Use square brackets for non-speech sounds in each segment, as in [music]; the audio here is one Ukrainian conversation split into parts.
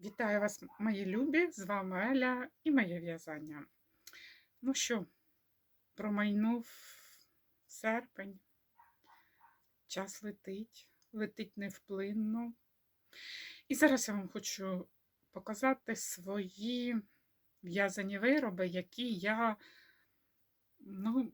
Вітаю вас, мої любі! З вами Еля і моє в'язання. Ну що, промайнув серпень, час летить, летить невплинно. І зараз я вам хочу показати свої в'язані вироби, які я ну,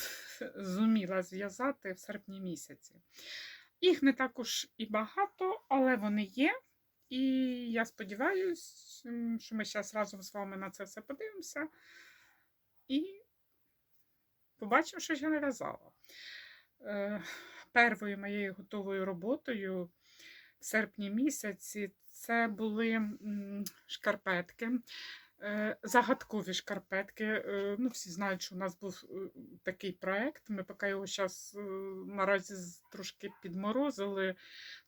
[laughs] зуміла зв'язати в серпні місяці. Їх не також і багато, але вони є. І я сподіваюся, що ми зараз разом з вами на це все подивимося і побачимо, що я нав'язала. Е, Первою моєю готовою роботою в серпні місяці це були шкарпетки. Е, Загадкові шкарпетки. Е, Ну, всі знають, що у нас був е, такий проект. Ми поки його зараз наразі трошки підморозили,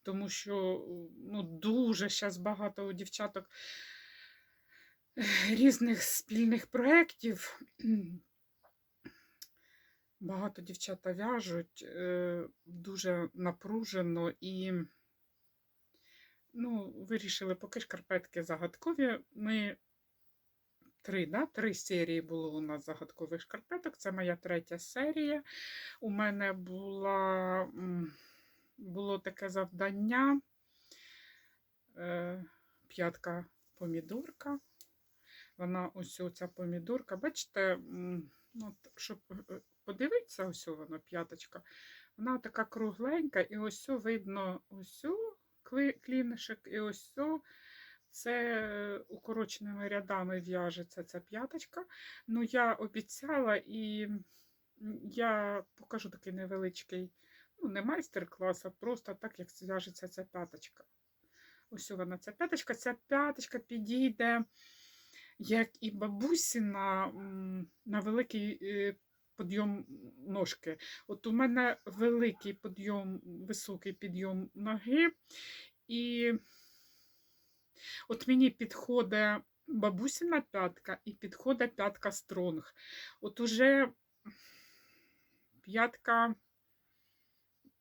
тому що ну, дуже зараз багато у дівчаток різних спільних проєктів. Багато дівчата в'яжуть, дуже напружено і ну, вирішили, поки шкарпетки загадкові. Ми три, да? три серії було у нас загадкових шкарпеток. Це моя третя серія. У мене була, було таке завдання. е, П'ятка помідорка. Вона ось ця помідорка. Бачите, ну, от, щоб е, подивитися, ось вона п'яточка. Вона така кругленька, і ось видно ось клінишок, і ось це укороченими рядами в'яжеться ця п'яточка. Ну, я обіцяла і я покажу такий невеличкий, ну, не майстер-клас, а просто так, як зв'яжеться ця п'яточка. Ось вона, ця п'яточка. Ця п'яточка підійде, як і бабусіна, м, на великий е, підйом ножки. От у мене великий підйом, високий підйом ноги. І от мені підходить бабусіна п'ятка і підходить п'ятка стронг. От уже п'ятка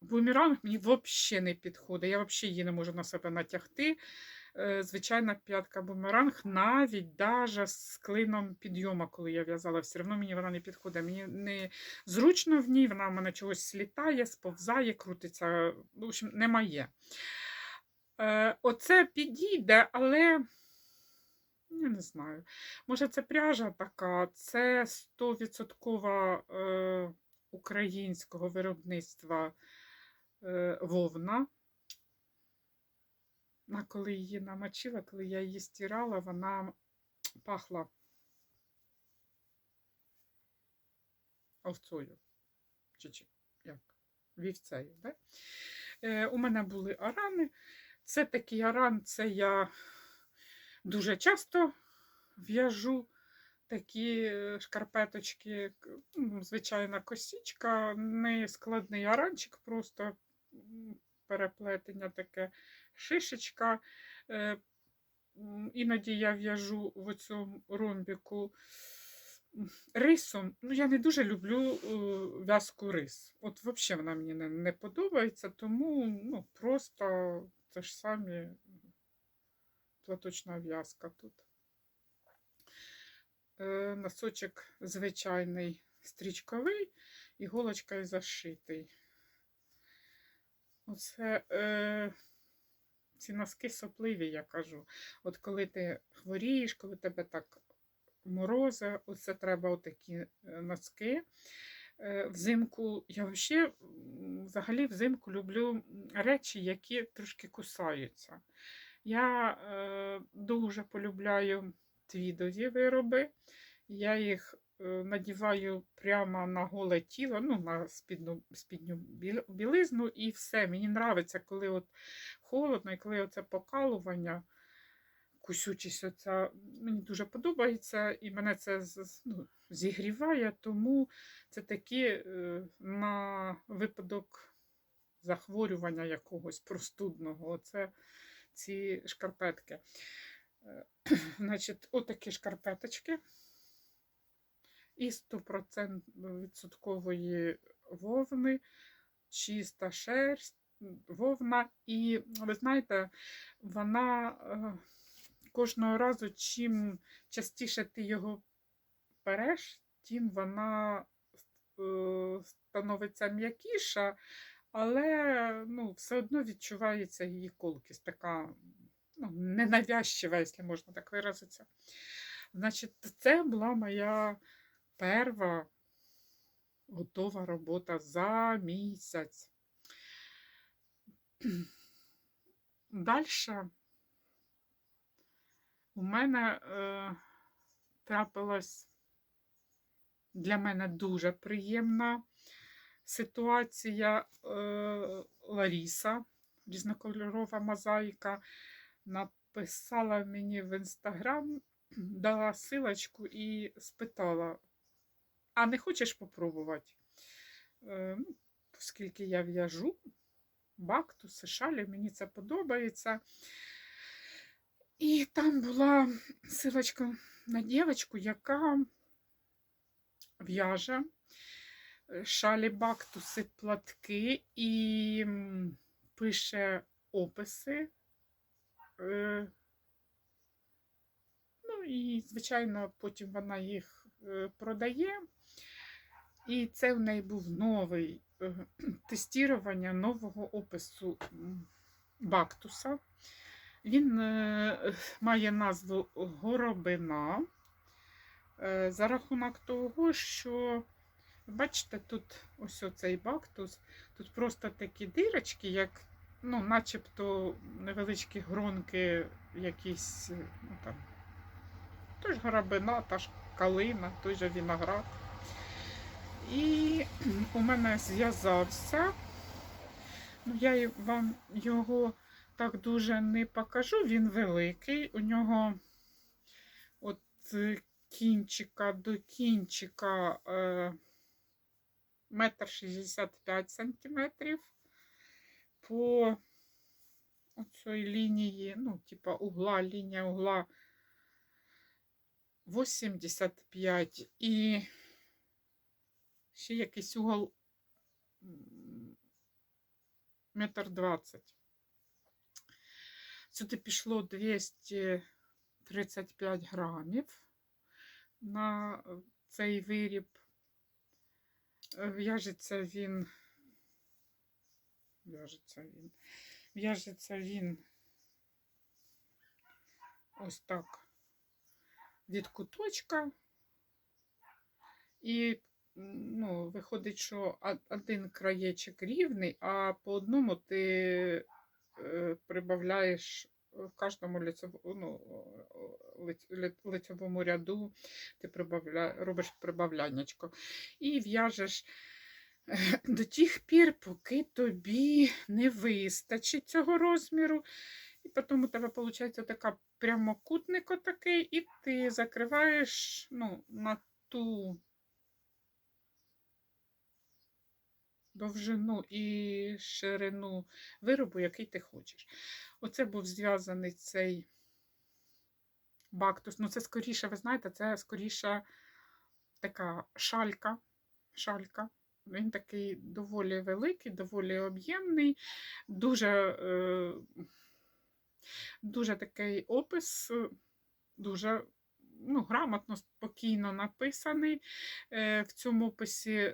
бумеранг мені взагалі не підходить. Я взагалі її не можу на себе натягти. Е, Звичайна п'ятка бумеранг, навіть даже з клином підйома, коли я в'язала, все одно мені вона не підходить. Мені не зручно в ній, вона в мене чогось слітає, сповзає, крутиться. В общем, не моє. Е, Оце підійде, але я не знаю. Може, це пряжа така, це 100% е, українського виробництва е, вовна. А коли її намочила, коли я її стирала, вона пахла овцою. Чи, чи як? Вівцею. Да? Е, у мене були арани. Це такий аран, це я дуже часто в'яжу такі е, шкарпеточки, ну, звичайна косічка, не складний аранчик, просто переплетення таке шишечка. Е, Іноді я в'яжу в цьому ромбіку рисом. Ну, я не дуже люблю е, в'язку рис. От взагалі вона мені не, подобається, тому ну, просто це ж самі платочна в'язка тут. Е, Носочок звичайний стрічковий, іголочка і зашитий. Оце е, ці носки сопливі, я кажу. От коли ти хворієш, коли тебе так морози, оце треба отакі е, носки. Е, Взимку я взагалі, взагалі взимку люблю речі, які трошки кусаються. Я е, дуже полюбляю твідові вироби. Я їх е, надіваю прямо на голе тіло, ну, на спідну, спідню білизну, і все. Мені подобається, коли от холодно, і коли оце покалування, кусючість, оця, мені дуже подобається, і мене це ну, зігріває, тому це такі е, на випадок захворювання якогось простудного. Оце ці шкарпетки. Е, [clears throat] Значить, отакі шкарпеточки із 100% відсоткової вовни, чиста шерсть, вовна. І ви знаєте, вона е, кожного разу, чим частіше ти його береш, тим вона е, становиться м'якіша, але ну, все одно відчувається її колкість, така ну, ненавязчива, якщо можна так виразитися. Значить, це була моя перша готова робота за місяць. Далі у мене е, трапилась для мене дуже приємна ситуація е, Ларіса, різнокольорова мозаїка, написала мені в інстаграм, дала силочку і спитала, а не хочеш попробувати? Е, ну, оскільки я в'яжу бактуси, шалі, мені це подобається. І там була силочка на дівчинку, яка в'яже е, шалі, бактуси, платки і пише описи. Е, Ну і, звичайно, потім вона їх е, продає. І це в неї був новий [clears throat] тестування нового опису бактуса. Він має назву горобина за рахунок того, що, бачите, тут ось оцей бактус, тут просто такі дирочки, як, ну, начебто невеличкі гронки, якісь, ну там, той ж горобина, та ж калина, той же виноград. І у мене зв'язався. Ну, я вам його так дуже не покажу. Він великий. У нього от з кінчика до кінчика е, метр шістдесят п'ять сантиметрів. По оцій лінії, ну, типа угла, лінія угла 85 і ще якийсь угол метр двадцять. Сюди пішло 235 грамів на цей виріб. Е, В'яжеться він. В'яжеться він. В'яжеться він ось так від куточка. І ну, виходить, що один краєчок рівний, а по одному ти е, прибавляєш в кожному лицьовому, ну, лицьовому ряду, ти прибавля, робиш прибавляннячко. І в'яжеш до тих пір, поки тобі не вистачить цього розміру. І потім у тебе виходить така прямокутник отакий, і ти закриваєш ну, на ту довжину і ширину виробу, який ти хочеш. Оце був зв'язаний цей бактус. Ну, це скоріше, ви знаєте, це скоріше така шалька. шалька. Він такий доволі великий, доволі об'ємний, дуже, е, дуже такий опис, е, дуже ну, грамотно, спокійно написаний. Е, В цьому описі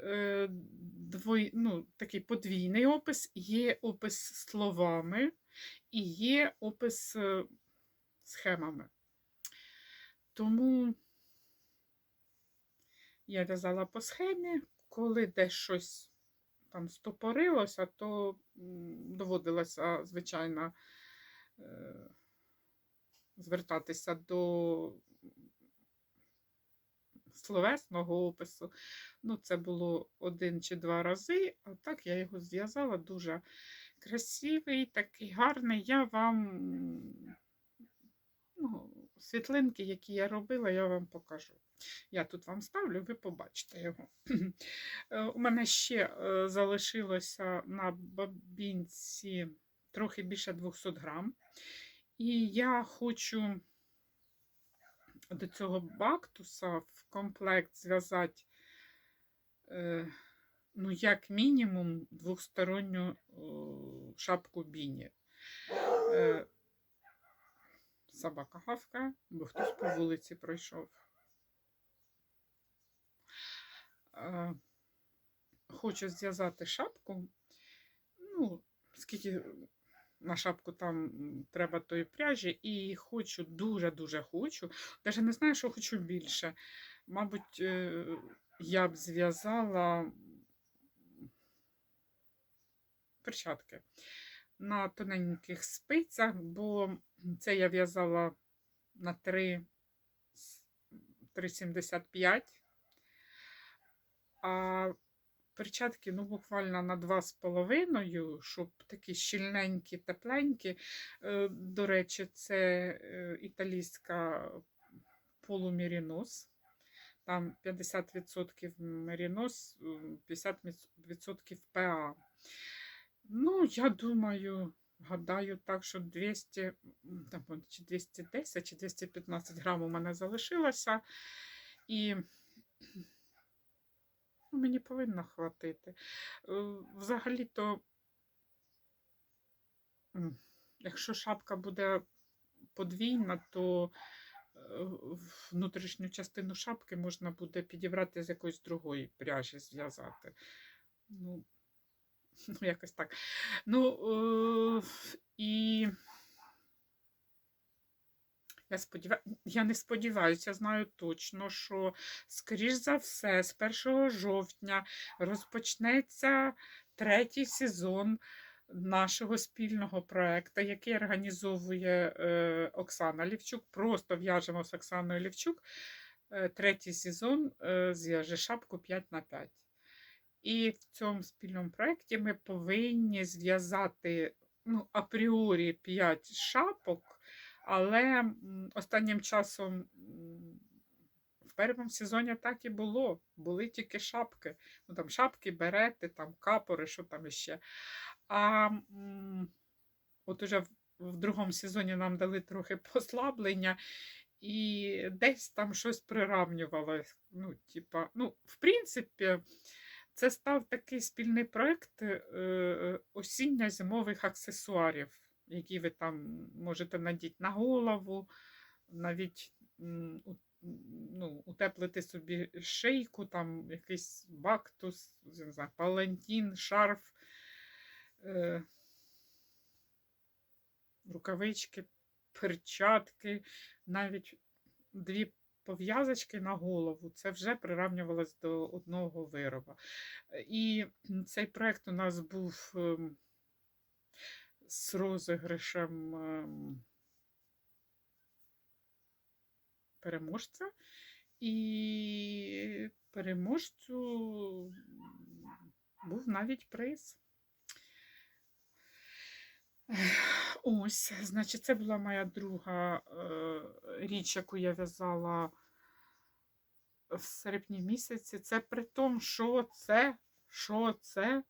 двой, ну, такий подвійний опис, є опис словами і є опис схемами. Тому я в'язала по схемі, коли десь щось там стопорилося, то доводилося, звичайно, е, звертатися до словесного опису. Ну, це було один чи два рази, а так я його зв'язала дуже красивий, такий гарний. Я вам ну, світлинки, які я робила, я вам покажу. Я тут вам ставлю, ви побачите його. Е, У мене ще е, залишилося на бабінці трохи більше 200 грам. І я хочу до цього бактуса в комплект зв'язати, е, ну, як мінімум, двосторонню шапку біні. Собака гавкає, бо хтось по вулиці пройшов. Е, Хочу зв'язати шапку. Ну, скільки на шапку там треба тої пряжі, і хочу, дуже-дуже хочу. Навіть не знаю, що хочу більше. Мабуть, е, я б зв'язала перчатки на тоненьких спицях, бо це я в'язала на 3,75. А перчатки, ну, буквально на 2,5, щоб такі щільненькі, тепленькі. Е, До речі, це е, італійська полумірінос. Там 50% мерінос, 50% ПА. Ну, я думаю, гадаю так, що 200, там, чи 210, чи 215 грам у мене залишилося. І ну, мені повинно хватити. Е, Взагалі-то, якщо шапка буде подвійна, то е, внутрішню частину шапки можна буде підібрати з якоїсь другої пряжі зв'язати. Ну, [laughs] ну, якось так. Ну, е, і я, сподіваю... я не сподіваюся, знаю точно, що, скоріш за все, з 1 жовтня розпочнеться третій сезон нашого спільного проекту, який організовує е, Оксана Лівчук. Просто в'яжемо з Оксаною Лівчук. Е, третій сезон е, зв'яже шапку 5 на 5. І в цьому спільному проєкті ми повинні зв'язати ну, апріорі 5 шапок, але останнім часом в першому сезоні так і було. Були тільки шапки. Ну, там шапки, берети, там капори, що там іще. А от уже в, в другому сезоні нам дали трохи послаблення, і десь там щось приравнювалось. Ну, типа, ну, в принципі, це став такий спільний проєкт е, осінньо-зимових аксесуарів, які ви там можете надіти на голову, навіть ну, утеплити собі шийку, там якийсь бактус, не знаю, палантін, шарф, е, рукавички, перчатки, навіть дві пов'язочки на голову. Це вже приравнювалось до одного вироба. І цей проєкт у нас був ем, з розіграшем ем, переможця. І переможцю був навіть приз. Ось, значить, це була моя друга е, річ, яку я в'язала в серпні місяці. Це при тому, що це, що це,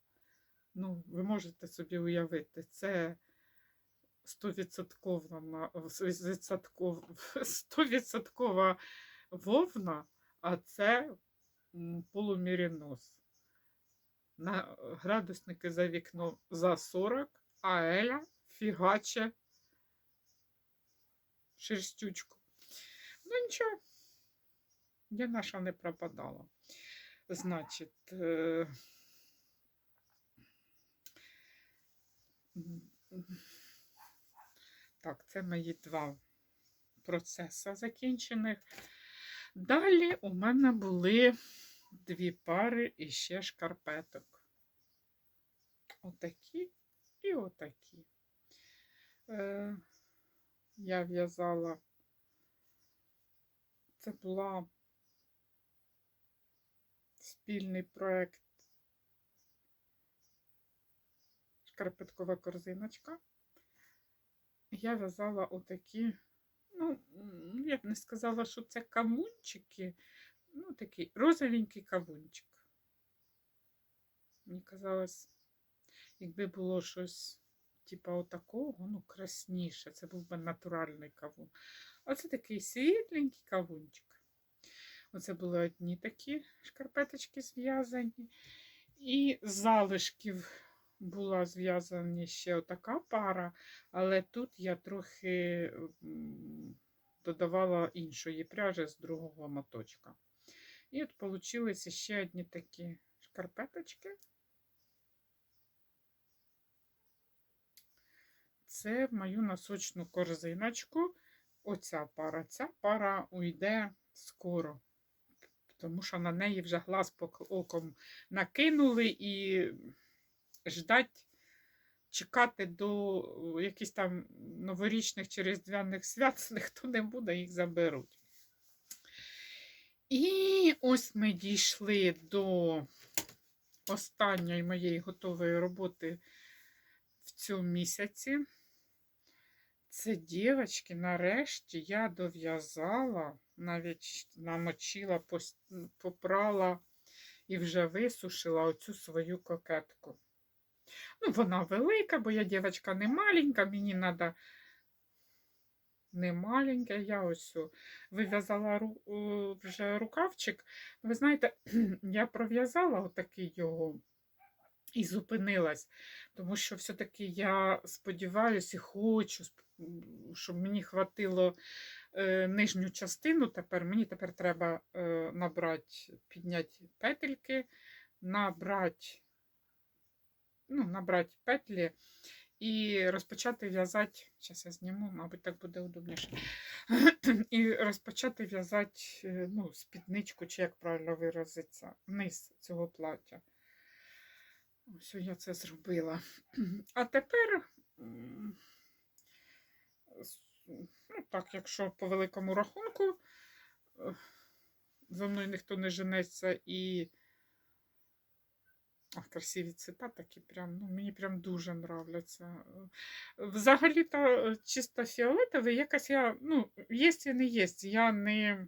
ну, ви можете собі уявити, це 100% [laughs] вовна, а це полумірінос. На градусники за вікном за 40, а Еля фігаче шерстючку. Ну нічого, я наша не пропадала. Значить, е, так, це мої два процеси закінчених. Далі у мене були дві пари іще шкарпеток. Отакі і отакі. Е, я в'язала, це була спільний проєкт шкарпеткова корзиночка. Я в'язала отакі, ну, я б не сказала, що це кавунчики, ну, такий розовенький кавунчик. Мені казалось, якби було щось, типа отакого, ну, красніше, це був би натуральний кавун. А це такий світленький кавунчик. Оце були одні такі шкарпеточки зв'язані. І з залишків була зв'язана ще отака пара, але тут я трохи додавала іншої пряжі з другого моточка. І от вийшли ще одні такі шкарпеточки. Це мою носочну корзиночку. Оця пара. Ця пара уйде скоро, тому що на неї вже глаз оком накинули і ждать, чекати до якихось там новорічних чи різдвяних свят, ніхто не буде, їх заберуть. І ось ми дійшли до останньої моєї готової роботи в цьому місяці. Це дівчатки, нарешті я дов'язала, навіть намочила, попрала і вже висушила оцю свою кокетку. Ну, вона велика, бо я дівчинка не маленька, мені треба не маленька. Я ось вив'язала вже рукавчик. Ви знаєте, [clears throat] я пров'язала отакий його і зупинилась, тому що все-таки я сподіваюся і хочу, щоб мені хватило е, нижню частину. Тепер мені тепер треба е, набрати, підняти петельки, набрати, ну, набрати петлі і розпочати в'язати. Зараз я зніму, мабуть, так буде удобніше. [clears throat] І розпочати в'язати е, ну, спідничку, чи як правильно виразиться, низ цього плаття. Ось я це зробила. А тепер, ну так, якщо по великому рахунку, е, за мною ніхто не женеться і. Ах, красиві цвіта такі прям, ну, мені прям дуже нравляться. Взагалі-то е, чисто фіолетовий, якось я, ну, є і не є. Я не.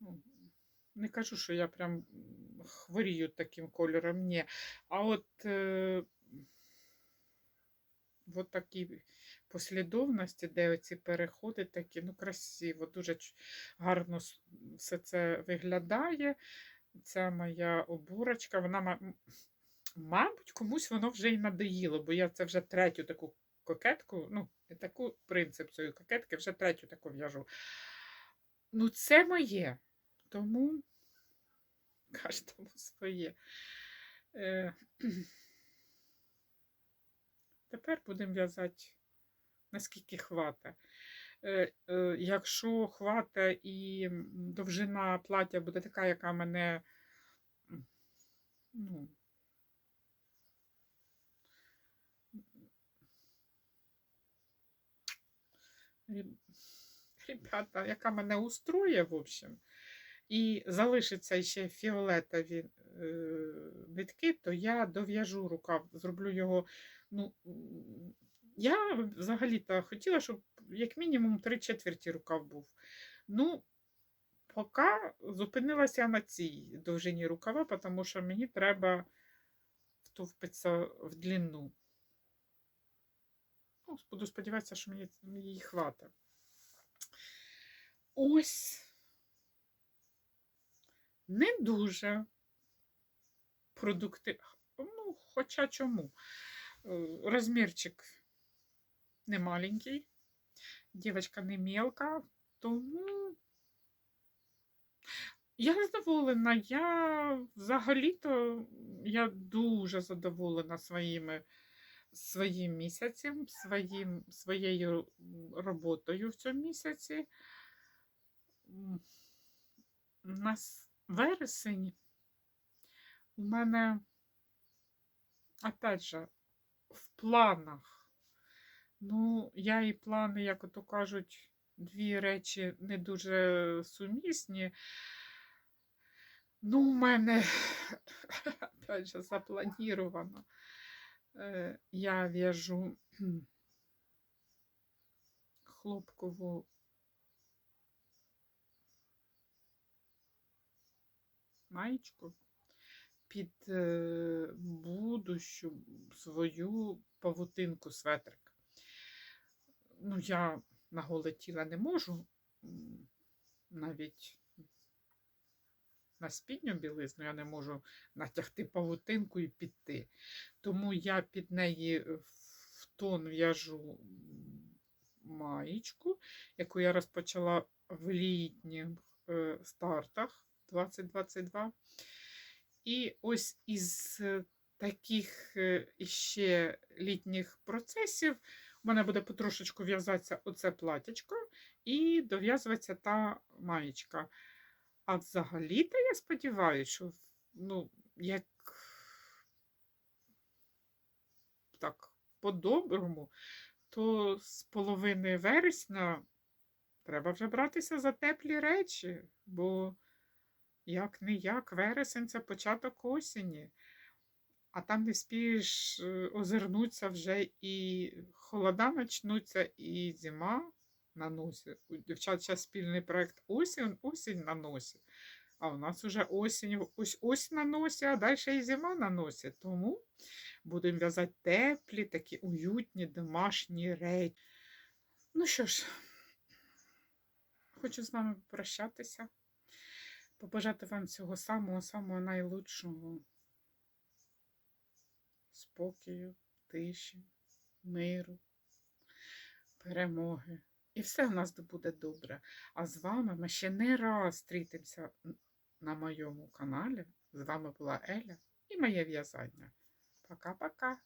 ну, Не кажу, що я прям м, хворію таким кольором, ні. А от, е, от такі послідовності, де оці переходи такі, ну, красиво, дуже гарно все це виглядає. Ця моя обурочка, вона, мабуть, комусь воно вже і надоїло, бо я це вже третю таку кокетку, ну, таку принцип цієї кокетки, вже третю таку в'яжу. Ну, це моє. Тому кожному своє. Е, Тепер будемо в'язати наскільки хвата. Е, е, Якщо хвата і довжина плаття буде така, яка мене ну, ребята, яка мене устроє, в общем, і залишиться ще фіолетові е, нитки, то я дов'яжу рукав, зроблю його. Ну, я взагалі-то хотіла, щоб як мінімум три четверті рукав був. Ну, поки зупинилася на цій довжині рукава, тому що мені треба втовпитися в длину. Ну, буду сподіватися, що мені її хватить. Ось не дуже продукти. Ну, хоча чому? Е, Розмірчик не маленький, дівчинка не мелка, тому я задоволена. Я взагалі-то я дуже задоволена своїми, своїм місяцем, своїм, своєю роботою в цьому місяці. У нас вересень. У мене, опять же, в планах. Ну, я і плани, як ото кажуть, дві речі не дуже сумісні. Ну, у мене, опять же, заплановано. Е, Я в'яжу хлопкову маєчку під е, будущу свою павутинку светрик. Ну, я на голе тіло не можу навіть на спідню білизну, я не можу натягти павутинку і піти. Тому я під неї в тон в'яжу маєчку, яку я розпочала в літніх е, стартах 2022. І ось із е, таких е, іще літніх процесів у мене буде потрошечку в'язатися оце платячко і дов'язуватися та маєчка. А взагалі-то я сподіваюся, що ну, як так, по-доброму, то з половини вересня треба вже братися за теплі речі, бо як не як вересень це початок осені. А там не вспієш е, озирнутися вже і холода почнуться, і зима на носі. У дівчат зараз спільний проект осінь, осінь на носі. А у нас вже осінь, ось осінь на носі, а далі і зима на носі. Тому будемо в'язати теплі, такі уютні домашні речі. Ну що ж, хочу з вами попрощатися, побажати вам всього самого-самого найлучшого спокою, тиші, миру, перемоги. І все у нас буде добре. А з вами ми ще не раз зустрітимося на моєму каналі. З вами була Еля і моє в'язання. Пока-пока.